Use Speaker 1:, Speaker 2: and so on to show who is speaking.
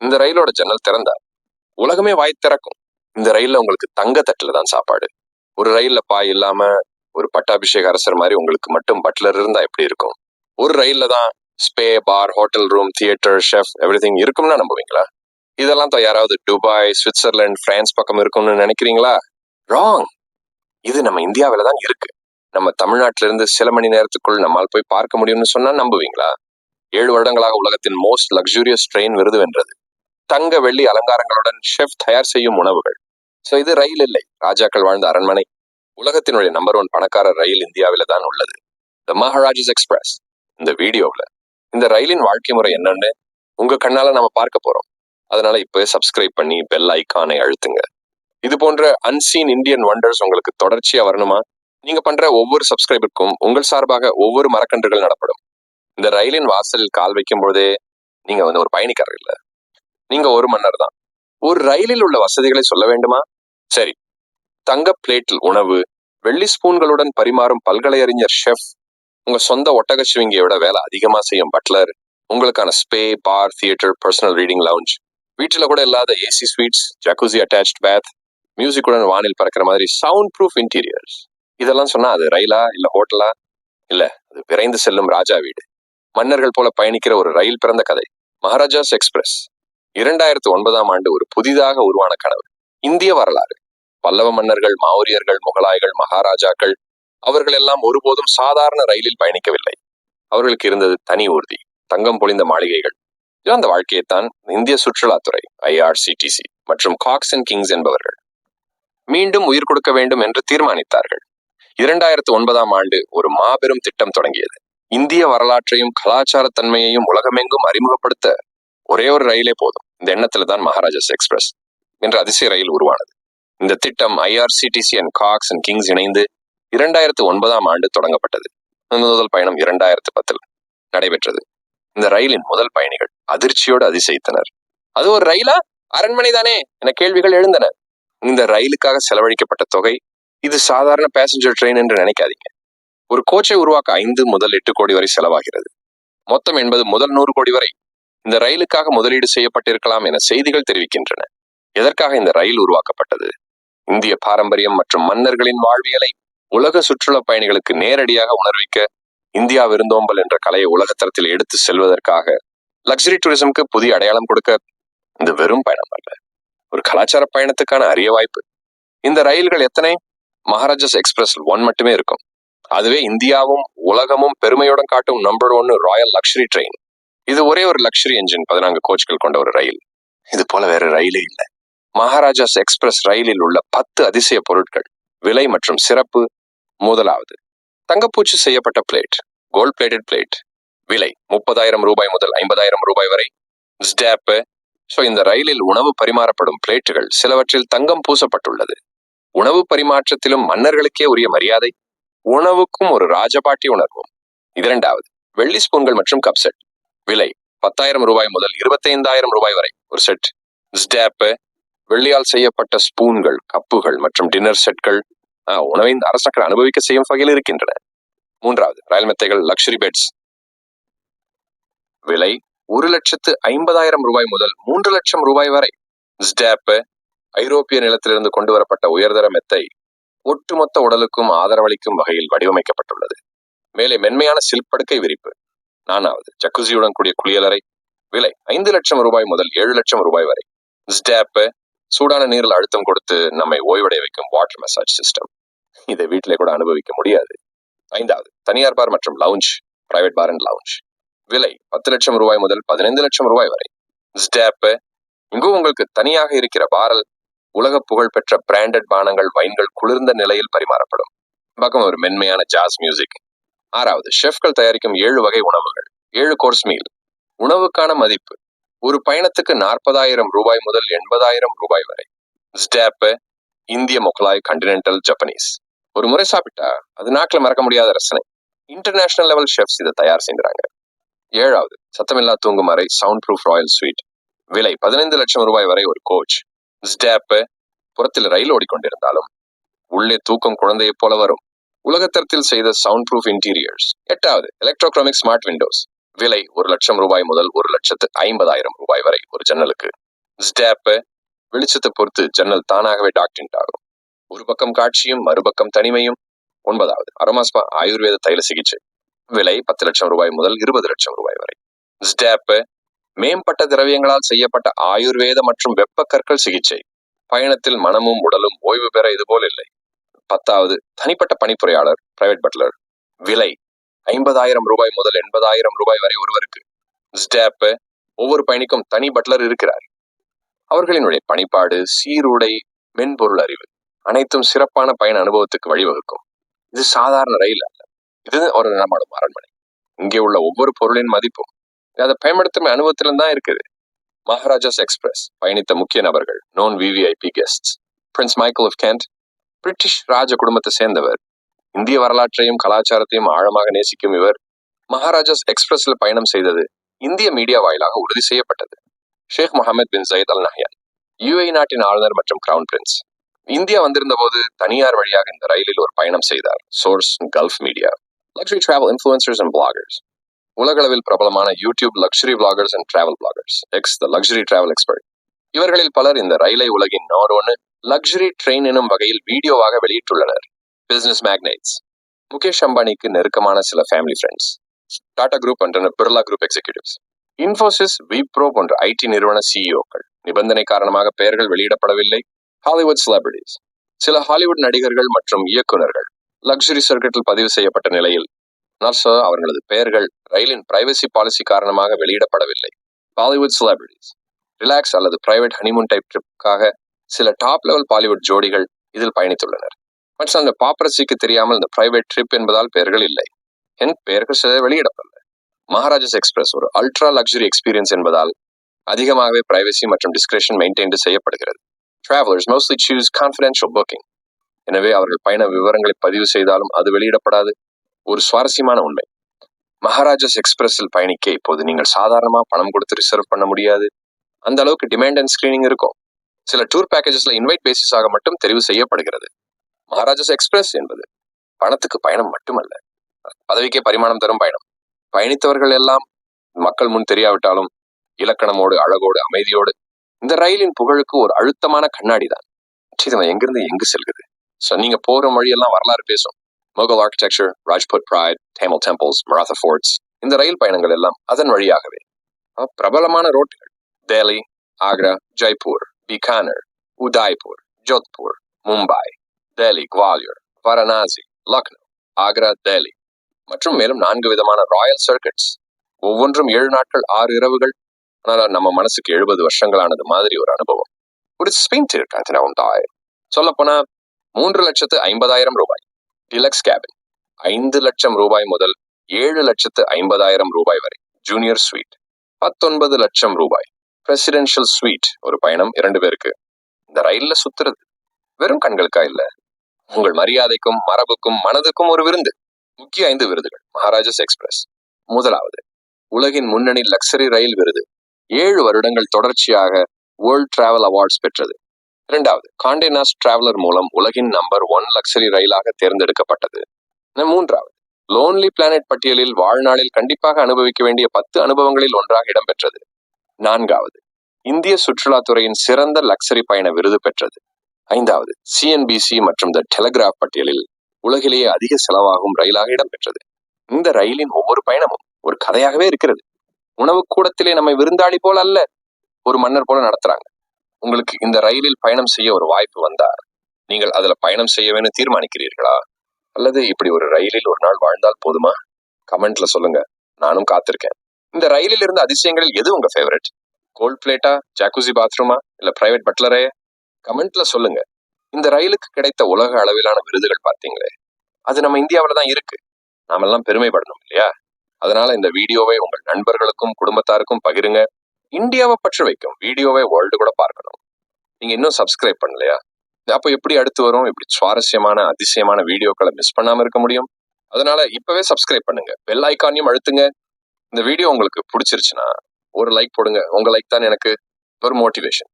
Speaker 1: இந்த ரயிலோட ஜன்னல் திறந்தா உலகமே வாய் திறக்கும். இந்த ரயில்ல உங்களுக்கு தங்க தட்டுல தான் சாப்பாடு. ஒரு ரயில்ல பாய் இல்லாம ஒரு பட்டாபிஷேக அரசர் மாதிரி உங்களுக்கு மட்டும் பட்லர் இருந்தா எப்படி இருக்கும்? ஒரு ரயில்ல தான் spa bar hotel room theatre chef everything இருக்கும்னா நம்புவீங்களா? இதெல்லாம் தான் யாராவது துபாய் சுவிட்சர்லாந்து பிரான்ஸ் பக்கம் இருக்கும்னு நினைக்கிறீங்களா? ராங் இது நம்ம இந்தியாவில தான் இருக்கு. நம்ம தமிழ்நாட்டில இருந்து சில மணி நேரத்துக்குள் நம்மால் போய் பார்க்க முடியும்னு சொன்னா நம்புவீங்களா? ஏழு வருடங்களாக உலகத்தின் மோஸ்ட் லக்ஸூரியஸ் ட்ரெயின் விருது வென்றது. தங்க வெள்ளி அலங்காரங்களுடன் ஷெஃப் தயார் செய்யும் உணவுகள். சோ இது ரயில் இல்லை. ராஜாக்கள் வாழ்ந்த அரண்மனை. உலகத்தினுடைய நம்பர் ஒன் பணக்கார ரயில் இந்தியாவில தான் உள்ளது. த மகாராஜஸ் எக்ஸ்பிரஸ் இந்த வீடியோவில் இந்த ரயிலின் வாழ்க்கை முறை என்னன்னு உங்க கண்ணால நம்ம பார்க்க போறோம். அதனால இப்போ சப்ஸ்கிரைப் பண்ணி பெல் ஐக்கானை அழுத்துங்க. இது போன்ற அன்சீன் இந்தியன் வண்டர்ஸ் உங்களுக்கு தொடர்ச்சியா வரணுமா? நீங்க பண்ற ஒவ்வொரு சப்ஸ்கிரைபருக்கும் உங்கள் சார்பாக ஒவ்வொரு மரக்கன்றுகள் நடப்படும். இந்த ரயிலின் வாசலில் கால் வைக்கும் பொழுதே நீங்க வந்து ஒரு பயணிக்காரர் இல்ல. நீங்க ஒரு மன்னர் தான். ஒரு ரயிலில் உள்ள வசதிகளை சொல்ல வேண்டுமா? சரி. தங்க பிளேட்டில் உணவு வெள்ளி ஸ்பூன்களுடன் பரிமாறும் பல்கலையறிஞர் ஷெஃப் உங்க சொந்த ஒட்டக சிவிங்கியோட வேலை அதிகமா செய்யும் பட்லர் உங்களுக்கான spa bar theatre personal reading lounge வீட்டில் கூட இல்லாத AC sweets jacuzzi attached bath மியூசிக்குடன் வானில் பறக்கிற மாதிரி சவுண்ட் ப்ரூஃப் இன்டீரியர்ஸ் இதெல்லாம் சொன்னா அது ரயிலா இல்ல ஹோட்டலா? இல்ல அது விரைந்து செல்லும் ராஜா வீடு. மன்னர்கள் போல பயணிக்கிற ஒரு ரயில் பிறந்த கதை. மகாராஜாஸ் எக்ஸ்பிரஸ். இரண்டாயிரத்து ஒன்பதாம் ஆண்டு ஒரு புதிதாக உருவான கனவு. இந்திய வரலாறு. பல்லவ மன்னர்கள் மாவுரியர்கள் முகலாய்கள் மகாராஜாக்கள் அவர்கள் எல்லாம் ஒருபோதும் சாதாரண ரயிலில் பயணிக்கவில்லை. அவர்களுக்கு இருந்தது தனி ஊர்தி தங்கம் பொழிந்த மாளிகைகள். அந்த வாழ்க்கையைத்தான் இந்திய சுற்றுலாத்துறை ஐஆர்சிடிசி மற்றும் காக்ஸ் அண்ட் கிங்ஸ் என்பவர்கள் மீண்டும் உயிர் கொடுக்க வேண்டும் என்று தீர்மானித்தார்கள். இரண்டாயிரத்து ஒன்பதாம் ஆண்டு ஒரு மாபெரும் திட்டம் தொடங்கியது. இந்திய வரலாற்றையும் கலாச்சாரத்தன்மையையும் உலகமெங்கும் அறிமுகப்படுத்த ஒரே ஒரு ரயிலே போதும். இந்த எண்ணத்துல தான் மகாராஜாஸ் எக்ஸ்பிரஸ் என்ற அதிசய ரயில் உருவானது. இந்த திட்டம் IRCTC and Cox and Kings இணைந்து இரண்டாயிரத்து ஒன்பதாம் ஆண்டு தொடங்கப்பட்டது. முதல் பயணம் இரண்டாயிரத்து பத்தில் நடைபெற்றது. இந்த ரயிலின் முதல் பயணிகள் அதிர்ச்சியோடு அதிசயித்தனர். அது ஒரு ரயிலா? அரண்மனை தானே? என கேள்விகள் எழுந்தன. இந்த ரயிலுக்காக செலவழிக்கப்பட்ட தொகை இது சாதாரண பேசஞ்சர் ட்ரெயின் என்று நினைக்காதீங்க. ஒரு கோச்சை உருவாக்க ஐந்து முதல் எட்டு கோடி வரை செலவாகிறது. மொத்தம் என்பது முதல் நூறு கோடி வரை. இந்த ரயிலுக்காக முதலீடு செய்யப்பட்டிருக்கலாம் என செய்திகள் தெரிவிக்கின்றன. எதற்காக இந்த ரயில் உருவாக்கப்பட்டது? இந்திய பாரம்பரியம் மற்றும் மன்னர்களின் வாழ்வியலை உலக சுற்றுலா பயணிகளுக்கு நேரடியாக உணர்விக்க இந்தியா விருந்தோம்பல் என்ற கலையை உலகத்தரத்தில் எடுத்து செல்வதற்காக லக்ஸரி டூரிசம்க்கு புதிய அடையாளம் கொடுக்க இந்த வெறும் பயணம் அல்ல. ஒரு கலாச்சார பயணத்துக்கான அரிய வாய்ப்பு. இந்த ரயில்கள் எத்தனை? மகாராஜாஸ் எக்ஸ்பிரஸ் ஒன் மட்டுமே இருக்கும். அதுவே இந்தியாவும் உலகமும் பெருமையுடன் காட்டும் நம்பர் ஒன்னு ராயல் லக்ஸரி ட்ரெயின். இது ஒரே ஒரு லக்ஸரி என்ஜின் பதினான்கு கோச்கள் கொண்ட ஒரு ரயில். இது போல வேற ரயிலே இல்லை. மகாராஜாஸ் எக்ஸ்பிரஸ் ரயிலில் உள்ள பத்து அதிசய பொருட்கள் விலை மற்றும் சிறப்பு முதலாவது. தங்கப்பூச்சி செய்யப்பட்ட பிளேட் கோல்ட் பிளேட்டட் பிளேட் விலை முப்பதாயிரம் ரூபாய் முதல் ஐம்பதாயிரம் ரூபாய் வரை. ஸ்டாப்பு ஸோ இந்த ரயிலில் உணவு பரிமாறப்படும் பிளேட்டுகள் சிலவற்றில் தங்கம் பூசப்பட்டுள்ளது. உணவு பரிமாற்றத்திலும் மன்னர்களுக்கே உரிய மரியாதை உணவுக்கும் ஒரு ராஜபாட்டி உணர்வும். இரண்டாவது வெள்ளி ஸ்பூன்கள் மற்றும் கப்செட் விலை பத்தாயிரம் ரூபாய் முதல் இருபத்தைந்தாயிரம் ரூபாய் வரை. ஒரு செட் ஸ்டாப்பு வெள்ளியால் செய்யப்பட்ட ஸ்பூன்கள் கப்புகள் மற்றும் டின்னர் செட்கள் உணவை இந்த அரசர்கள் அனுபவிக்க செய்யும் வகையில் இருக்கின்றன. மூன்றாவது ரயில் மெத்தைகள் லக்ஸரி பெட்ஸ் விலை ஒரு லட்சத்து ஐம்பதாயிரம் ரூபாய் முதல் மூன்று லட்சம் ரூபாய் வரை. ஸ்டாப்பு ஐரோப்பிய நிலத்திலிருந்து கொண்டு வரப்பட்ட உயர்தர மெத்தை ஒட்டுமொத்த உடலுக்கும் ஆதரவளிக்கும் வகையில் வடிவமைக்கப்பட்டுள்ளது. மேலே மென்மையான சில்படுக்கை விரிப்பு. நானாவது ஜக்குசியுடன் கூடிய குளியலறை. விலை ஐந்து லட்சம் ரூபாய் முதல் ஏழு லட்சம் ரூபாய் வரை. ஸ்டாப்பு சூடான நீரில் அழுத்தம் கொடுத்து நம்மை ஓய்வடைய வைக்கும் வாட்டர் மசாஜ் சிஸ்டம் இதை வீட்டிலே கூட அனுபவிக்க முடியாது. ஐந்தாவது தனியார் பார் மற்றும் lounge private bar and lounge விலை பத்து லட்சம் ரூபாய் முதல் பதினைந்து லட்சம் ரூபாய் வரை. ஸ்டாப்பு இங்கும் உங்களுக்கு தனியாக இருக்கிற பாரல் உலக புகழ்பெற்ற பிராண்டட் பானங்கள் வைன்கள் குளிர்ந்த நிலையில் பரிமாறப்படும். பக்கம் ஒரு மென்மையான ஜாஸ் மியூசிக் ஆறாவது ஷெஃப்கள் தயாரிக்கும் ஏழு வகை உணவுகள் ஏழு கோர்ஸ் மீல் உணவுக்கான மதிப்பு ஒரு பயணத்துக்கு நாற்பதாயிரம் ரூபாய் முதல் எண்பதாயிரம் ரூபாய் வரை. ஸ்டாப்பு இந்திய முகலாய் கண்டினென்டல் ஜப்பனீஸ் ஒரு முறை சாப்பிட்டா அது நாட்டில் மறக்க முடியாத ரசனை. இன்டர்நேஷனல் லெவல் ஷெஃப்ஸ் இதை தயார் செய்கிறாங்க. ஏழாவது சத்தமில்லா தூங்கும் அறை சவுண்ட் ப்ரூஃப் ராயல் ஸ்வீட் விலை பதினைந்து லட்சம் ரூபாய் வரை ஒரு கோச் ஸ்டாப்பு புறத்தில் ரயில் ஓடிக்கொண்டிருந்தாலும் உள்ளே தூக்கம் குழந்தையைப் போல வரும். உலகத்தரத்தில் செய்த சவுண்ட் ப்ரூஃப் இன்டீரியர்ஸ் எட்டாவது எலக்ட்ரோக்ரோமிக் ஸ்மார்ட் விண்டோஸ் விலை ஒரு லட்சம் ரூபாய் முதல் ஒரு லட்சத்து ஐம்பதாயிரம் ரூபாய் வரை ஒரு ஜன்னலுக்கு. ஸ்டாப்பு வெளிச்சத்தை பொறுத்து ஜன்னல் தானாகவே டாக்டின்ட் ஆகும். ஒரு பக்கம் காட்சியும் மறுபக்கம் தனிமையும். ஒன்பதாவது அரமாஸ்மா ஆயுர்வேத தைல சிகிச்சை. விலை பத்து லட்சம் ரூபாய் முதல் இருபது லட்சம் ரூபாய் வரை. ஸ்டாப்பு மேம்பட்ட திரவியங்களால் செய்யப்பட்ட ஆயுர்வேத மற்றும் வெப்ப கற்கள் சிகிச்சை. பயணத்தில் மனமும் உடலும் ஓய்வு பெற இதுபோல் இல்லை. பத்தாவது தனிப்பட்ட பணிப்புரையாளர் பிரைவேட் பட்லர் விலை ஐம்பதாயிரம் ரூபாய் முதல் எண்பதாயிரம் ரூபாய் வரை ஒருவருக்கு. ஸ்டேப் ஒவ்வொரு பயணிக்கும் தனி பட்லர் இருக்கிறார். அவர்களினுடைய பணிப்பாடு சீருடை மென்பொருள் அறிவு அனைத்தும் சிறப்பான பயண அனுபவத்துக்கு வழிவகுக்கும். இது சாதாரண ரயில் அல்ல. இது ஒரு நம்மளோட அரண்மனை. இங்கே உள்ள ஒவ்வொரு பொருளின் மதிப்பும் அதை பயன்படுத்தும் அனுபவத்திலும் தான் இருக்குது. மகாராஜாஸ் எக்ஸ்பிரஸ் பயணித்த முக்கிய நபர்கள் known VVIP guest prince Michael of Kent British ராஜ குடும்பத்தை சேர்ந்தவர். இந்திய வரலாற்றையும் கலாச்சாரத்தையும் ஆழமாக நேசிக்கும் இவர் மகாராஜாஸ் எக்ஸ்பிரஸ்ல பயணம் செய்தது இந்திய மீடியா வாயிலாக உறுதி செய்யப்பட்டது. Sheikh Mohammed bin Zayed Al Nahyan UAE நாட்டின் ஆளுநர் மற்றும் கிரவுன் பிரின்ஸ் இந்தியா வந்திருந்த போது தனியார் வழியாக இந்த ரயிலில் ஒரு பயணம் செய்தார். Source Gulf media luxury travel influencers and bloggers உலகளவில் பிரபலமான YouTube luxury bloggers and travel bloggers X the luxury travel expert இவர்களில் பலர் இந்த ரயிலை உலகின் நோரோன்னு லக்ஸரி ட்ரெயின் எனும் வகையில் வீடியோவாக வெளியிட்டுள்ளனர். பிசினஸ் மேக்னைட்ஸ் முகேஷ் அம்பானிக்கு நெருக்கமான சில family friends Tata group and Birla group executives Infosys Wipro போன்ற ஐடி நிறுவன சிஇஓக்கள் நிபந்தனை காரணமாக பெயர்கள் வெளியிடப்படவில்லை. ஹாலிவுட் செலிபிரிட்டிஸ் சில ஹாலிவுட் நடிகர்கள் மற்றும் இயக்குநர்கள். லக்ஸரி சர்க்கிட்டில் பதிவு செய்யப்பட்ட நிலையில் நர்சோ அவர்களது பெயர்கள் ரயிலின் பிரைவசி பாலிசி காரணமாக வெளியிடப்படவில்லை. பாலிவுட் செலிபிரிட்டிஸ் ரிலாக்ஸ் அல்லது பிரைவேட் ஹனிமூன் டைப் ட்ரிப்புக்காக சில டாப் லெவல் பாலிவுட் ஜோடிகள் இதில் பயணித்துள்ளனர். மற்றும் அந்த பாப்பரசிக்கு தெரியாமல் இந்த பிரைவேட் ட்ரிப் என்பதால் பெயர்கள் இல்லை. என் பெயர்கள் சில வெளியிடப்படல மகாராஜஸ் எக்ஸ்பிரஸ் ஒரு அல்ட்ரா லக்ஸுரி எக்ஸ்பீரியன்ஸ் என்பதால் அதிகமாகவே பிரைவசி மற்றும் டிஸ்கிரிப்ஷன் மெயின்டைன் செய்யப்படுகிறது. Travellers mostly choose confidential booking எனவே அவர்கள் பயண விவரங்களை பதிவு செய்தாலும் அது வெளியிடப்படாது. ஒரு சுவாரஸ்யமான உண்மை. மகாராஜஸ் எக்ஸ்பிரஸில் பயணிக்க இப்போது நீங்கள் சாதாரணமா பணம் கொடுத்து ரிசர்வ் பண்ண முடியாது. அந்த அளவுக்கு டிமாண்ட் அண்ட் ஸ்கிரீனிங் இருக்கும். சில டூர் பேக்கேஜஸ்ல இன்வைட் பேசிஸாக மட்டும் தெரிவு செய்யப்படுகிறது. மகாராஜாஸ் எக்ஸ்பிரஸ் என்பது பணத்துக்கு பயணம் மட்டுமல்ல. பதவிக்கே பரிமாணம் தரும் பயணம். பயணித்தவர்கள் எல்லாம் மக்கள் முன் தெரியாவிட்டாலும் இலக்கணமோடு அழகோடு அமைதியோடு இந்த ரயிலின் புகழுக்கு ஒரு அழுத்தமான கண்ணாடி தான். இது எங்கிருந்து எங்கு செல்குது ஸோ நீங்க போற மொழியெல்லாம் வரலாறு பேசும். Mughal architecture Rajput pride Tamil temples Maratha forts இந்த ரயில் பயணங்கள் எல்லாம் அதன் வழியாகவே. பிரபலமான ரோட்டுகள். டெல்லி ஆக்ரா Jaipur, பிகானர் Udaipur, ஜோத்பூர் மும்பை டெல்லி குவாலியர் வாரணாசி லக்னோ ஆக்ரா டெல்லி மற்றும் மேலும் நான்கு விதமான ராயல் சர்க்கிட்ஸ் ஒவ்வொன்றும் ஏழு நாட்கள் ஆறு இரவுகள். ஆனால் நம்ம மனசுக்கு எழுபது வருஷங்களானது மாதிரி ஒரு அனுபவம். ஒரு ஸ்பெயின் இருக்காங்க தாய் சொல்ல போனா மூன்று லட்சத்து ஐம்பதாயிரம் ரூபாய். டிலக்ஸ் கேபின் ஐந்து லட்சம் ரூபாய் முதல் ஏழு லட்சத்து ஐம்பதாயிரம் ரூபாய் வரை. ஜூனியர் ஸ்வீட் பத்தொன்பது லட்சம் ரூபாய். பிரசிடென்ஷியல் ஸ்வீட் ஒரு பயணம் இரண்டு பேருக்கு. இந்த ரயில்ல சுத்துறது வெறும் கண்களுக்கா இல்ல? உங்கள் மரியாதைக்கும் மரபுக்கும் மனதுக்கும் ஒரு விருந்து. முக்கிய ஐந்து விருதுகள். மகாராஜஸ் எக்ஸ்பிரஸ். முதலாவது உலகின் முன்னணி லக்ஸரி ரயில் விருது. ஏழு வருடங்கள் தொடர்ச்சியாக வேர்ல்ட் டிராவல் அவார்ட்ஸ் பெற்றது. இரண்டாவது காண்டேனாஸ் டிராவலர் மூலம் உலகின் நம்பர் ஒன் லக்ஸரி ரயிலாக தேர்ந்தெடுக்கப்பட்டது. மூன்றாவது லோன்லி பிளானட் பட்டியலில் வாழ்நாளில் கண்டிப்பாக அனுபவிக்க வேண்டிய பத்து அனுபவங்களில் ஒன்றாக இடம்பெற்றது. நான்காவது இந்திய சுற்றுலாத்துறையின் சிறந்த லக்ஸரி பயண விருது பெற்றது. ஐந்தாவது சிஎன்பிசி மற்றும் த டெலகிராஃப் பட்டியலில் உலகிலேயே அதிக செலவாகும் ரயிலாக இடம்பெற்றது. இந்த ரயிலின் ஒவ்வொரு பயணமும் ஒரு கதையாகவே இருக்கிறது. உணவு கூடத்திலே நம்மை விருந்தாளி போல அல்ல ஒரு மன்னர் போல நடத்துறாங்க. உங்களுக்கு இந்த ரயிலில் பயணம் செய்ய ஒரு வாய்ப்பு வந்தார் நீங்கள் அதுல பயணம் செய்யவேன்னு தீர்மானிக்கிறீர்களா? அல்லது இப்படி ஒரு ரயிலில் ஒரு நாள் வாழ்ந்தால் போதுமா? கமெண்ட்ல சொல்லுங்க. நானும் காத்திருக்கேன். இந்த ரயிலில் இருந்த அதிசயங்களில் எது உங்க ஃபேவரட் கோல்ட் பிளேட்டா ஜாக்குசி பாத்ரூமா இல்ல பிரைவேட் பட்லரே கமெண்ட்ல சொல்லுங்க. இந்த ரயிலுக்கு கிடைத்த உலக அளவிலான விருதுகள் பார்த்தீங்களே அது நம்ம இந்தியாவில தான் இருக்கு. நாமெல்லாம் பெருமைப்படணும் இல்லையா? அதனால இந்த வீடியோவை உங்கள் நண்பர்களுக்கும் குடும்பத்தாருக்கும் பகிருங்க. இந்தியாவை பற்ற வைக்கும் வீடியோவை வேர்ல்டு கூட பார்க்கணும். நீங்க இன்னும் சப்ஸ்கிரைப் பண்ணலையா? அப்போ எப்படி அடுத்து வரும்? இப்படி சுவாரஸ்யமான அதிசயமான வீடியோக்களை மிஸ் பண்ணாம இருக்க முடியும்? அதனால இப்பவே சப்ஸ்கிரைப் பண்ணுங்க. பெல் ஐக்கானையும் அழுத்துங்க. இந்த வீடியோ உங்களுக்கு பிடிச்சிருச்சுன்னா ஒரு லைக் போடுங்க. உங்க லைக் தான் எனக்கு ஒரு மோட்டிவேஷன்